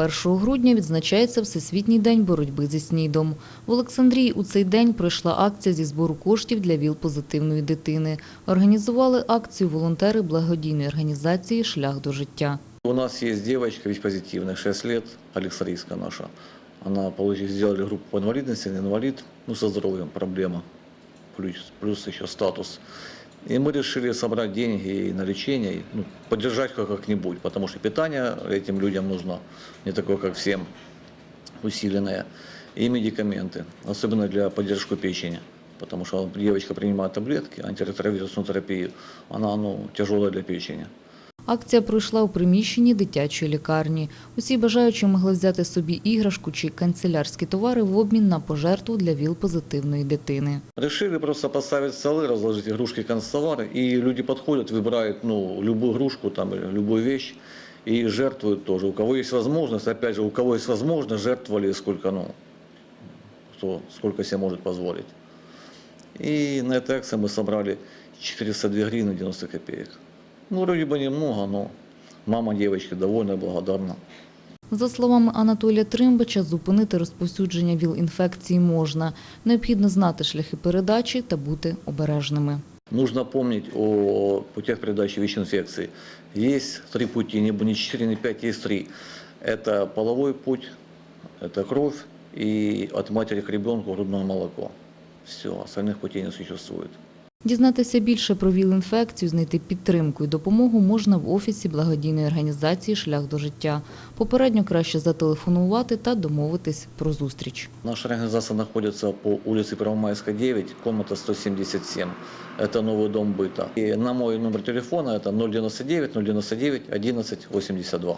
1 грудня відзначається Всесвітній день боротьби зі СНІДом. В Олександрії у цей день пройшла акція зі збору коштів для ВІЛ-позитивної дитини. Організували акцію волонтери благодійної організації «Шлях до життя». У нас есть девочка, ведь позитивная, 6 лет, Алексарийска наша. Она, получили, сделали группу по инвалидности, она инвалид, ну, со здоровьем проблема, плюс, плюс еще статус. И мы решили собрать деньги и на лечение, и, ну, поддержать как- как-нибудь, потому что питание этим людям нужно, не такое, как всем, усиленное, и медикаменты, особенно для поддержки печени. Потому что девочка принимает таблетки, антиретровирусную терапию, она ну, тяжелая для печени. Акція пройшла у приміщенні дитячої лікарні. Усі бажаючі могли взяти собі іграшку чи канцелярські товари в обмін на пожертву для ВІЛ-позитивної дитини. Решили просто поставить столы, разложить игрушки, канцтовары, и люди подходят, выбирают ну, любую игрушку, там, или любую вещь, и жертвуют тоже. У кого есть возможность, опять же, у кого есть возможность, жертвовали сколько, ну, кто сколько себе может позволить. И на этой акции мы собрали 402 гривны 90 копеек. Ну, вроде бы немного, но мама девочки довольна, благодарна. За словами Анатолія Тримбача, зупинити розповсюдження ВІЛ-інфекції можна. Необхідно знати шляхи передачі та бути обережними. Нужно помнить о путях передачи ВИЧ-инфекции. Есть три пути, не не четыре, не пять, есть три. Это половой путь, это кровь и от матери к ребенку грудное молоко. Все, остальных путей не существует. Дізнатися більше про ВІЛ-інфекцію, знайти підтримку і допомогу можна в офісі благодійної організації «Шлях до життя». Попередньо краще зателефонувати та домовитись про зустріч. Наша организация находится по улице Первомайская, 9, комната 177. Это новый дом быта. И на мой номер телефона это 099 099 11 82.